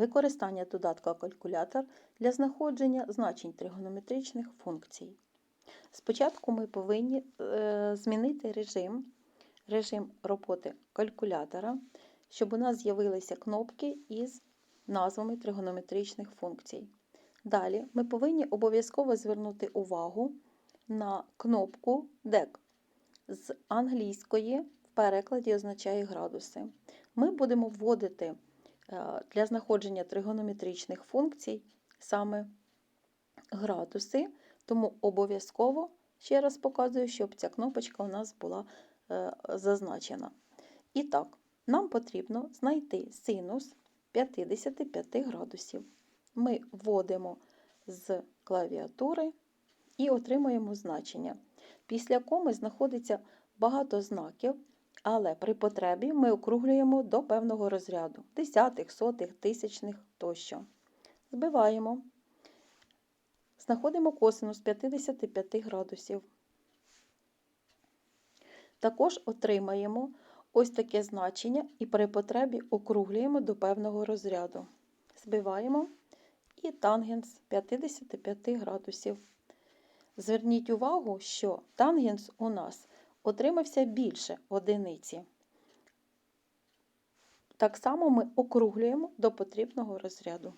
Використання додатка калькулятор для знаходження значень тригонометричних функцій. Спочатку ми повинні е, змінити режим, режим роботи калькулятора, щоб у нас з'явилися кнопки із назвами тригонометричних функцій. Далі ми повинні обов'язково звернути увагу на кнопку DEC. З англійської в перекладі означає градуси. Ми будемо вводити для знаходження тригонометричних функцій саме градуси, тому обов'язково, ще раз показую, щоб ця кнопочка у нас була е, зазначена. І так, нам потрібно знайти синус 55 градусів. Ми вводимо з клавіатури і отримуємо значення. Після коми знаходиться багато знаків, але при потребі ми округлюємо до певного розряду десятих, сотих, тисячних тощо. Збиваємо. Знаходимо косинус 55 градусів. Також отримаємо ось таке значення і при потребі округлюємо до певного розряду. Збиваємо і тангенс 55 градусів. Зверніть увагу, що тангенс у нас отримався більше одиниці. Так само ми округлюємо до потрібного розряду.